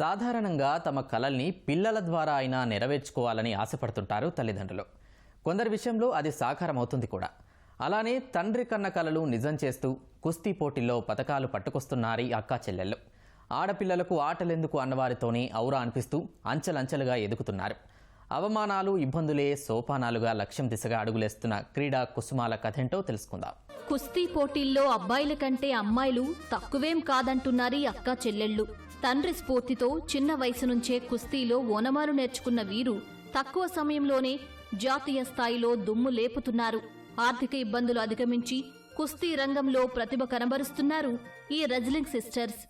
సాధారణంగా తమ కలల్ని పిల్లల ద్వారా అయినా నెరవేర్చుకోవాలని ఆశపడుతుంటారు తల్లిదండ్రులు. కొందరి విషయంలో అది సాకారం అవుతుంది కూడా. అలానే తండ్రి కన్న కలలు నిజం చేస్తూ కుస్తీ పోటీల్లో పథకాలు పట్టుకొస్తున్నారు ఈ అక్కా చెల్లెళ్ళు. ఆడపిల్లలకు ఆటలెందుకు అన్నవారితోనే ఔరా అనిపిస్తూ అంచెలంచెలుగా ఎదుగుతున్నారు. అవమానాలు ఇబ్బందులే సోపానాలుగా లక్ష్యం దిశగా అడుగులేస్తున్న క్రీడా కుసుమాల కథేంటో తెలుసుకుందాం. కుస్తీ పోటీల్లో అబ్బాయిల కంటే అమ్మాయిలు తక్కువేం కాదంటున్నారు అక్క అక్కా చెల్లెళ్ళు. తండ్రి స్ఫూర్తితో చిన్న వయసు నుంచే కుస్తీలో ఓనమాలు నేర్చుకున్న వీరు తక్కువ సమయంలోనే జాతీయ స్థాయిలో దుమ్ము లేపుతున్నారు. ఆర్థిక ఇబ్బందులు అధిగమించి కుస్తీ రంగంలో ప్రతిభ కనబరుస్తున్నారు ఈ రెజ్లింగ్ సిస్టర్స్.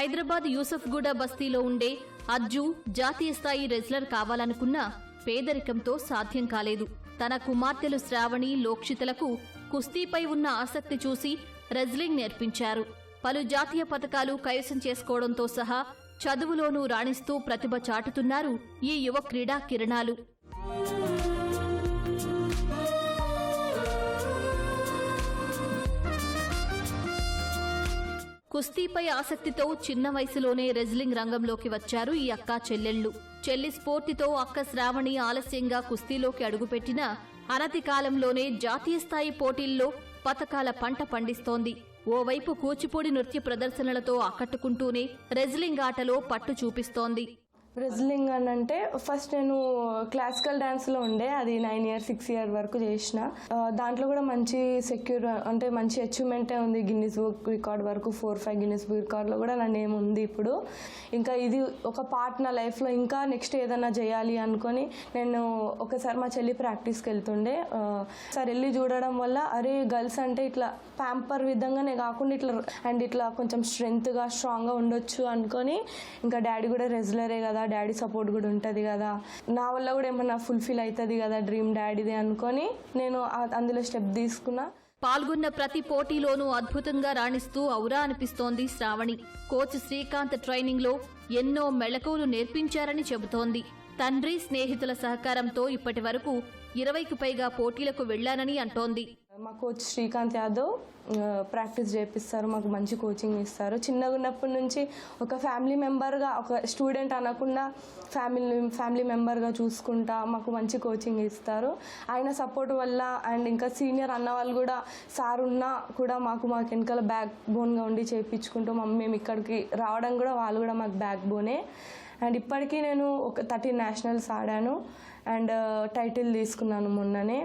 హైదరాబాద్ యూసఫ్గూడ బస్తీలో ఉండే అర్జు జాతీయ స్థాయి రెజ్లర్ కావాలనుకున్నా పేదరికంతో సాధ్యం కాలేదు. తన కుమార్తెలు శ్రావణి లోక్షితలకు కుస్తీపై ఉన్న ఆసక్తి చూసి రెజ్లింగ్ నేర్పించారు. పలు జాతీయ పథకాలు కైవసం చేసుకోవడంతో సహా చదువులోనూ రాణిస్తూ ప్రతిభ చాటుతున్నారు ఈ యువ క్రీడా కిరణాలు. కుస్తీపై ఆసక్తితో చిన్న వయసులోనే రెజ్లింగ్ రంగంలోకి వచ్చారు ఈ అక్క చెల్లెళ్ళు. చెల్లి స్ఫూర్తితో అక్క శ్రావణి ఆలస్యంగా కుస్తీలోకి అడుగుపెట్టిన అనతి కాలంలోనే జాతీయ స్థాయి పోటీల్లో పతకాల పంట పండిస్తోంది. ఓవైపు కూచిపూడి నృత్య ప్రదర్శనలతో ఆకట్టుకుంటూనే రెజ్లింగ్ ఆటలో పట్టు చూపిస్తోంది. రెజ్లింగ్ అని అంటే ఫస్ట్ నేను క్లాసికల్ డాన్స్లో ఉండే అది నైన్ ఇయర్ సిక్స్ ఇయర్ వరకు చేసిన. దాంట్లో కూడా మంచి సెక్యూర్ అంటే మంచి అచీవ్మెంటే ఉంది గిన్నిస్ బుక్ రికార్డ్ వరకు ఫోర్ ఫైవ్ గిన్నిస్ బుక్ రికార్డ్లో కూడా నా నేమ్ ఉంది ఇప్పుడు. ఇంకా ఇది ఒక పార్ట్ నా లైఫ్లో ఇంకా నెక్స్ట్ ఏదైనా చేయాలి అనుకొని నేను ఒకసారి మా చెల్లి ప్రాక్టీస్కి వెళ్తుండే. సార్ వెళ్ళి చూడడం వల్ల అరే గర్ల్స్ అంటే ఇట్లా ప్యాంపర్ విధంగానే కాకుండా ఇట్లా అండ్ ఇట్లా కొంచెం స్ట్రెంగ్త్గా స్ట్రాంగ్గా ఉండొచ్చు అనుకొని ఇంకా డాడీ కూడా రెగ్యులరే కదా డాడీ సపోర్ట్ కూడా ఉంటుంది కదా. నా వల్ల కూడా ఏమన్నా ఫుల్ఫిల్ అవుతుంది కదా డ్రీమ్ డాడీదే అనుకొని నేను అందులో స్టెప్ తీసుకున్నా. పాల్గొన్న ప్రతి పోటీలోనూ అద్భుతంగా రాణిస్తూ ఔరా అనిపిస్తోంది శ్రావణి. కోచ్ శ్రీకాంత్ ట్రైనింగ్లో ఎన్నో మెళకువలు నేర్పించారని చెబుతోంది. తండ్రి స్నేహితుల సహకారంతో ఇప్పటి వరకు ఇరవైకి పైగా పోటీలకు వెళ్ళానని అంటోంది. మా కోచ్ శ్రీకాంత్ యాదవ్ ప్రాక్టీస్ చేపిస్తారు మాకు మంచి కోచింగ్ ఇస్తారు. చిన్నగా ఉన్నప్పటి నుంచి ఒక ఫ్యామిలీ మెంబర్గా ఒక స్టూడెంట్ అనకుండా ఫ్యామిలీ ఫ్యామిలీ మెంబర్గా చూసుకుంటా మాకు మంచి కోచింగ్ ఇస్తారు. ఆయన సపోర్ట్ వల్ల అండ్ ఇంకా సీనియర్ అన్న వాళ్ళు కూడా సార్ ఉన్నా కూడా మాకు మాకు వెనకాల బ్యాక్ బోన్గా ఉండి చేయించుకుంటూ మమ్మీ మేము ఇక్కడికి రావడం కూడా వాళ్ళు కూడా మాకు బ్యాక్ బోనే అండ్ ఇప్పటికీ నేను ఒక థర్టీన్ నేషనల్స్ ఆడాను. అండ్ టైటిల్ తీసుకున్నాను మొన్ననే.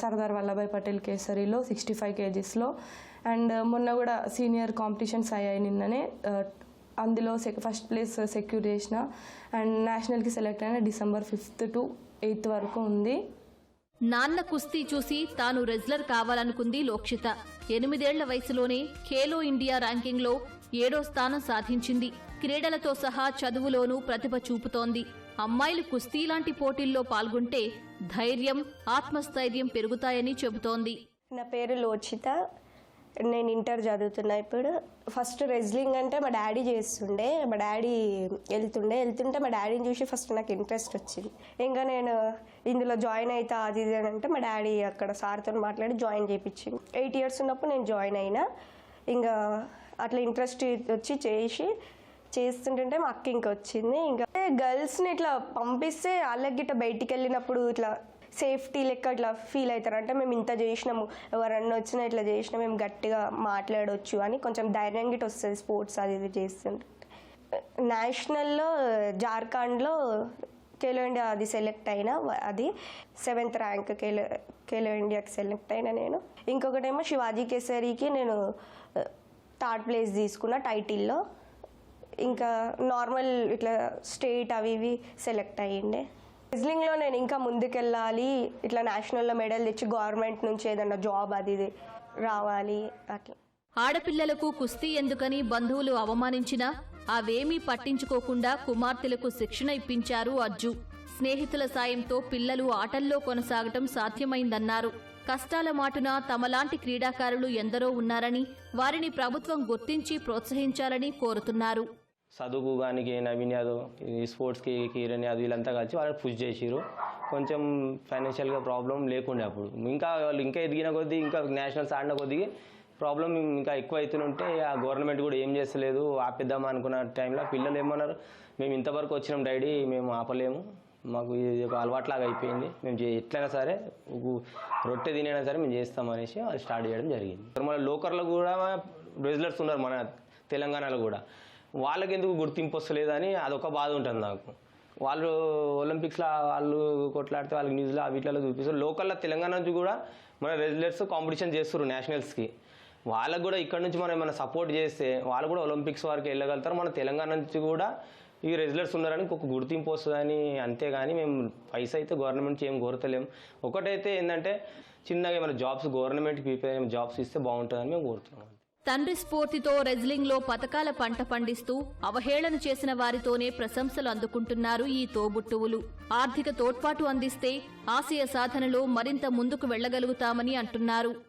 సర్దార్ వల్లభాయ్ పటేల్ కేసరిలో సిక్స్టీ ఫైవ్ కేజీస్లో. అండ్ మొన్న కూడా సీనియర్ కాంపిటీషన్స్ అయ్యాయి నిన్ననే. అందులో సెక్ ఫస్ట్ ప్లేస్ సెక్యూర్ చేసిన అండ్ నేషనల్కి సెలెక్ట్ అయిన డిసెంబర్ ఫిఫ్త్ టు ఎయిత్ వరకు ఉంది. నాన్న కుస్తీ చూసి తాను రెజ్లర్ కావాలనుకుంది లోక్షిత. ఎనిమిదేళ్ళ వయసులోనే ఖేలో ఇండియా ర్యాంకింగ్లో ఏడో స్థానం సాధించింది. క్రీడలతో సహా చదువులోనూ ప్రతిభ చూపుతోంది. అమ్మాయిలు కుస్తీ లాంటి పోటీల్లో పాల్గొంటే ధైర్యం ఆత్మస్థైర్యం పెరుగుతాయని చెబుతోంది. నా పేరు లోచిత. నేను ఇంటర్ చదువుతున్నా ఇప్పుడు. ఫస్ట్ రెజ్లింగ్ అంటే మా డాడీ చేస్తుండే. మా డాడీ వెళ్తుండే. వెళ్తుంటే మా డాడీని చూసి ఫస్ట్ నాకు ఇంట్రెస్ట్ వచ్చింది. ఇంకా నేను ఇందులో జాయిన్ అవుతా అది ఇది అని అంటే మా డాడీ అక్కడ సార్తో మాట్లాడి జాయిన్ చేయించింది ఎయిట్ ఇయర్స్ ఉన్నప్పుడు నేను జాయిన్ అయినా. ఇంకా అట్లా ఇంట్రెస్ట్ వచ్చి చేసి చేస్తుంటుంటే మా అక్క ఇంకా వచ్చింది. ఇంకా గర్ల్స్ని ఇట్లా పంపిస్తే వాళ్ళకి గిట్ట బయటికి వెళ్ళినప్పుడు ఇట్లా సేఫ్టీ లెక్క ఇట్లా ఫీల్ అవుతారు. అంటే మేము ఇంత చేసినాము ఎవరన్నా వచ్చినా ఇట్లా చేసినా మేము గట్టిగా మాట్లాడవచ్చు అని కొంచెం ధైర్యం గిట్ట వస్తుంది స్పోర్ట్స్ అది ఇది చేస్తుంటే. నేషనల్లో జార్ఖండ్లో ఖేలో ఇండియా అది సెలెక్ట్ అయినా అది సెవెంత్ ర్యాంక్ ఖేలో ఖేలో ఇండియాకి సెలెక్ట్ అయినా నేను. ఇంకొకటేమో శివాజీ కేసరికి నేను థర్డ్ ప్లేస్ తీసుకున్న టైటిల్లో. ఇంకా నార్మల్ ఇట్లా స్టేట్ అవి ఇవి సెలెక్ట్ అయ్యిండే. రెజ్లింగ్లో నేను ఇంకా ముందుకెళ్ళాలి ఇట్లా నేషనల్లో మెడల్ తెచ్చి గవర్నమెంట్ నుంచి ఏదన్నా జాబ్ అది ఇది రావాలి అట్లా. ఆడపిల్లలకు కుస్తీ ఎందుకని బంధువులు అవమానించినా అవేమీ పట్టించుకోకుండా కుమార్తెలకు శిక్షణ ఇప్పించారు అజ్జు స్నేహితుల సాయంతో పిల్లలు ఆటల్లో కొనసాగటం సాధ్యమైందన్నారు. కష్టాల మాటున తమలాంటి క్రీడాకారులు ఎందరో ఉన్నారని వారిని ప్రభుత్వం గుర్తించి ప్రోత్సహించాలని కోరుతున్నారు. చదువుకు కానీ నవీన్ యాదవ్ ఈ స్పోర్ట్స్కి కిరణ్ యాదవ్ వీళ్ళంతా కలిసి వాళ్ళని పుష్ చేసిరు కొంచెం ఫైనాన్షియల్గా ప్రాబ్లం లేకుండే అప్పుడు. ఇంకా వాళ్ళు ఇంకా ఎదిగిన కొద్దీ ఇంకా నేషనల్స్ ఆడిన కొద్దీ ప్రాబ్లం ఇంకా ఎక్కువ అవుతుంటే ఆ గవర్నమెంట్ కూడా ఏం చేస్తలేదు ఆపిద్దాం అనుకున్న టైంలో పిల్లలు ఏమన్నారు మేము ఇంతవరకు వచ్చినాం డాడీ మేము ఆపలేము. మాకు ఇది ఒక అలవాట్లాగా అయిపోయింది. మేము ఎట్లయినా సరే రొట్టె తినైనా సరే మేము చేస్తాం అనేసి అది స్టార్ట్ చేయడం జరిగింది. మన లోకర్లో కూడా రెజ్లర్స్ ఉన్నారు మన తెలంగాణలో కూడా. వాళ్ళకి ఎందుకు గుర్తింపు వస్తలేదని అదొక బాధ ఉంటుంది నాకు. వాళ్ళు ఒలింపిక్స్లో వాళ్ళు కొట్లాడితే వాళ్ళకి న్యూస్లో వీటిలో చూపిస్తారు. లోకల్లో తెలంగాణ నుంచి కూడా మన రెజ్యులర్స్ కాంపిటీషన్ చేస్తారు నేషనల్స్కి. వాళ్ళకు కూడా ఇక్కడ నుంచి మనం ఏమైనా సపోర్ట్ చేస్తే వాళ్ళు కూడా ఒలింపిక్స్ వరకు వెళ్ళగలుగుతారు. మన తెలంగాణ నుంచి కూడా ఈ రెజ్యులర్స్ ఉన్నారని ఒక గుర్తింపు వస్తుందని అంతేగాని మేము పైసా అయితే గవర్నమెంట్ ఏం కోరతలేం. ఒకటైతే ఏంటంటే చిన్నగా ఏమైనా జాబ్స్ గవర్నమెంట్ ప్రిపేర్ జాబ్స్ ఇస్తే బాగుంటుందని మేము కోరుతున్నాం తండ్రి స్ఫూర్తితో రెజ్లింగ్లో పథకాల పంట పండిస్తూ అవహేళన చేసిన వారితోనే ప్రశంసలు అందుకుంటున్నారు ఈ తోబుట్టువులు. ఆర్థిక తోడ్పాటు అందిస్తే ఆశయ సాధనలో మరింత ముందుకు వెళ్ళగలుగుతామని అంటున్నారు.